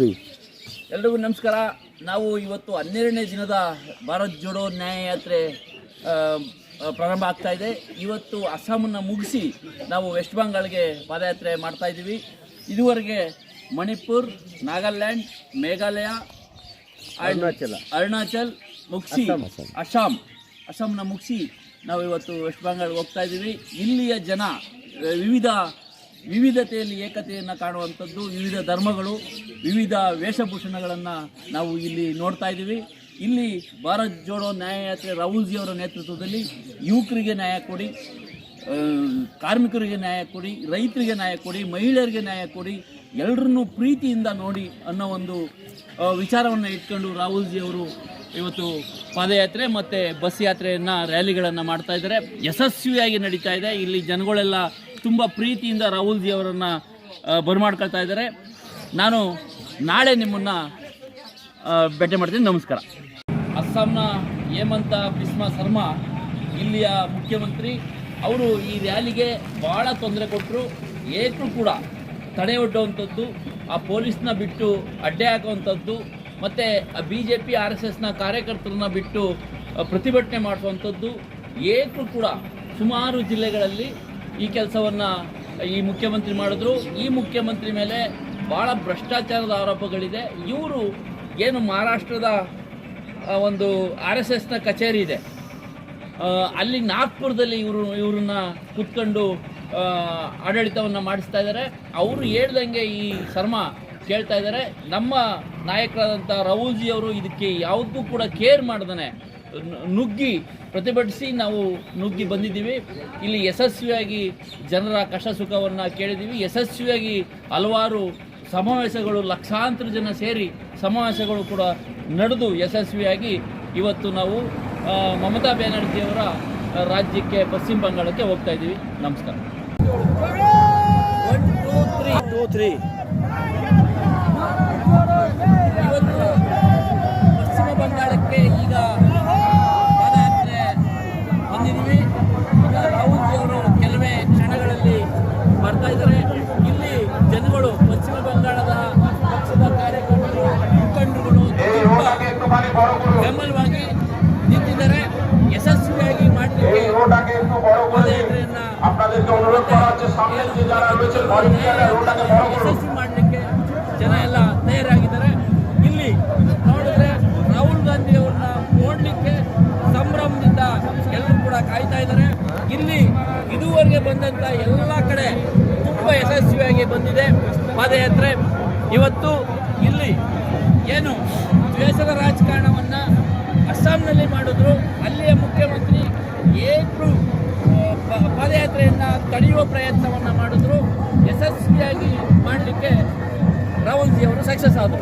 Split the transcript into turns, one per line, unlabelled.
Three
ಎಲ್ರಿಗೂ ನಮಸ್ಕಾರ. ನಾವು ಇವತ್ತು ಹನ್ನೆರಡನೇ ದಿನದ ಭಾರತ್ ಜೋಡೋ ನ್ಯಾಯಯಾತ್ರೆ ಪ್ರಾರಂಭ ಆಗ್ತಾ ಇದೆ. ಇವತ್ತು ಅಸ್ಸಾಮನ್ನು ಮುಗಿಸಿ ನಾವು ವೆಸ್ಟ್ ಬೆಂಗಾಲ್ಗೆ ಪಾದಯಾತ್ರೆ ಮಾಡ್ತಾ ಇದ್ದೀವಿ. ಇದುವರೆಗೆ ಮಣಿಪುರ್ ನಾಗಾಲ್ಯಾಂಡ್ ಮೇಘಾಲಯ
ಅರುಣಾಚಲ.
ಅರುಣಾಚಲ್ ಮುಗಿಸಿ
ಅಸ್ಸಾಂ, ಅಸ್ಸಾಂ.
ಅಸ್ಸಾಂ. ಅಸ್ಸಾಂನ ಮುಗಿಸಿ ನಾವು ಇವತ್ತು ವೆಸ್ಟ್ ಬೆಂಗಾಲ್ಗೆ ಹೋಗ್ತಾ ಇದ್ದೀವಿ. ಇಲ್ಲಿಯ ಜನ ವಿವಿಧ ವಿವಿಧತೆಯಲ್ಲಿ ಏಕತೆಯನ್ನು ಕಾಣುವಂಥದ್ದು ವಿವಿಧ ಧರ್ಮಗಳು, ವಿವಿಧ ವೇಷಭೂಷಣಗಳನ್ನು ನಾವು ಇಲ್ಲಿ ನೋಡ್ತಾ ಇದ್ದೀವಿ. ಇಲ್ಲಿ ಭಾರತ್ ಜೋಡೋ ನ್ಯಾಯಯಾತ್ರೆ ರಾಹುಲ್ಜಿಯವರ ನೇತೃತ್ವದಲ್ಲಿ ಯುವಕರಿಗೆ ನ್ಯಾಯ ಕೊಡಿ ಕಾರ್ಮಿಕರಿಗೆ ನ್ಯಾಯ ಕೊಡಿ, ರೈತರಿಗೆ ನ್ಯಾಯ ಕೊಡಿ, ಮಹಿಳೆಯರಿಗೆ ನ್ಯಾಯ ಕೊಡಿ ಎಲ್ಲರನ್ನೂ ಪ್ರೀತಿಯಿಂದ ನೋಡಿ ಅನ್ನೋ ಒಂದು ವಿಚಾರವನ್ನು ಇಟ್ಕೊಂಡು ರಾಹುಲ್ಜಿಯವರು ಇವತ್ತು ಪಾದಯಾತ್ರೆ ಮತ್ತು ಬಸ್ ಯಾತ್ರೆಯನ್ನು, ರ್ಯಾಲಿಗಳನ್ನು ಮಾಡ್ತಾ ಇದ್ದಾರೆ. ಯಶಸ್ವಿಯಾಗಿ ನಡೀತಾ ಇದೆ. ಇಲ್ಲಿ ಜನಗಳೆಲ್ಲ ತುಂಬ ಪ್ರೀತಿಯಿಂದ ರಾಹುಲ್ ಜಿ ಅವರನ್ನು ಬರಮಾಡ್ಕೊಳ್ತಾ ಇದ್ದಾರೆ. ನಾನು ನಾಳೆ ನಿಮ್ಮನ್ನು ಭೇಟಿ ಮಾಡ್ತೀನಿ. ನಮಸ್ಕಾರ. ಅಸ್ಸಾಂನ ಹೇಮಂತ ಬಿಸ್ಮಾ ಶರ್ಮಾ ಇಲ್ಲಿಯ ಮುಖ್ಯಮಂತ್ರಿ, ಅವರು ಈ ರ್ಯಾಲಿಗೆ ಭಾಳ ತೊಂದರೆ ಕೊಟ್ಟರು ಏಕರು ಕೂಡ ತಡೆ ಒಡ್ಡುವಂಥದ್ದು, ಆ ಪೊಲೀಸ್ನ ಬಿಟ್ಟು ಅಡ್ಡೆ ಹಾಕುವಂಥದ್ದು, ಮತ್ತು B J P R S ಎಸ್ನ ಕಾರ್ಯಕರ್ತರನ್ನ ಬಿಟ್ಟು ಪ್ರತಿಭಟನೆ ಮಾಡಿಸುವಂಥದ್ದು ಏಕರು ಕೂಡ ಸುಮಾರು ಜಿಲ್ಲೆಗಳಲ್ಲಿ ಈ ಕೆಲಸವನ್ನು ಈ ಮುಖ್ಯಮಂತ್ರಿ ಮಾಡಿದ್ರು. ಈ ಮುಖ್ಯಮಂತ್ರಿ ಮೇಲೆ ಭಾಳ ಭ್ರಷ್ಟಾಚಾರದ ಆರೋಪಗಳಿದೆ. ಇವರು ಏನು ಮಹಾರಾಷ್ಟ್ರದ ಒಂದು ಆರ್ ಎಸ್ ಎಸ್ನ ಕಚೇರಿ ಇದೆ. ಅಲ್ಲಿ ನಾಗ್ಪುರದಲ್ಲಿ ಇವರು, ಇವ್ರನ್ನ ಕುತ್ಕೊಂಡು ಆಡಳಿತವನ್ನು ಮಾಡಿಸ್ತಾ ಇದ್ದಾರೆ. ಅವರು ಹೇಳ್ದಂಗೆ ಈ ಶರ್ಮಾ ಕೇಳ್ತಾ ಇದ್ದಾರೆ. ನಮ್ಮ ನಾಯಕರಾದಂಥ ರಾಹುಲ್ಜಿ ಅವರು ಇದಕ್ಕೆ ಯಾವುದಕ್ಕೂ ಕೂಡ ಕೇರ್ ಮಾಡ್ದಾನೆ. ನುಗ್ಗಿ ಪ್ರತಿಭಟಿಸಿ ನಾವು ನುಗ್ಗಿ ಬಂದಿದ್ದೀವಿ. ಇಲ್ಲಿ ಯಶಸ್ವಿಯಾಗಿ ಜನರ ಕಷ್ಟ ಸುಖವನ್ನು ಕೇಳಿದ್ದೀವಿ. ಯಶಸ್ವಿಯಾಗಿ ಹಲವಾರು ಸಮಾವೇಶಗಳು ಲಕ್ಷಾಂತರ ಜನ ಸೇರಿ ಸಮಾವೇಶಗಳು ಕೂಡ ನಡೆದು ಯಶಸ್ವಿಯಾಗಿ ಇವತ್ತು ನಾವು ಮಮತಾ ಬ್ಯಾನರ್ಜಿಯವರ ರಾಜ್ಯಕ್ಕೆ ಪಶ್ಚಿಮ ಬಂಗಾಳಕ್ಕೆ ಹೋಗ್ತಾ ಇದ್ದೀವಿ. ನಮಸ್ಕಾರ. ಬೆಂಬಲವಾಗಿ ನಿಂತಿದ್ದಾರೆ. ಯಶಸ್ವಿಯಾಗಿ ಮಾಡಲಿಕ್ಕೆ ಯಶಸ್ವಿ ಮಾಡಲಿಕ್ಕೆ ಜನ ಎಲ್ಲ ತಯಾರಾಗಿದ್ದಾರೆ. ಇಲ್ಲಿ ನೋಡಿದ್ರೆ ರಾಹುಲ್ ಗಾಂಧಿ ಅವ್ರನ್ನ ನೋಡಲಿಕ್ಕೆ ಸಂಭ್ರಮದಿಂದ ಎಲ್ಲರೂ ಕೂಡ ಕಾಯ್ತಾ ಇದ್ದಾರೆ. ಇಲ್ಲಿ ಇದುವರೆಗೆ ಬಂದಂಥ ಎಲ್ಲ ಕಡೆ ತುಂಬ ಯಶಸ್ವಿಯಾಗಿ ಬಂದಿದೆ ಪಾದಯಾತ್ರೆ. ಇವತ್ತು ಅಸ್ಸಾಂನಲ್ಲಿ ಮಾಡಿದ್ರು, ಅಲ್ಲಿಯ ಮುಖ್ಯಮಂತ್ರಿ ಏನು ಪಾದಯಾತ್ರೆಯನ್ನು ತಡೆಯುವ ಪ್ರಯತ್ನವನ್ನು ಮಾಡಿದ್ರು. ಯಶಸ್ವಿಯಾಗಿ ಮಾಡಲಿಕ್ಕೆ ರಾಹುಲ್ ಜಿ ಅವರು ಸಕ್ಸಸ್ ಆದರು.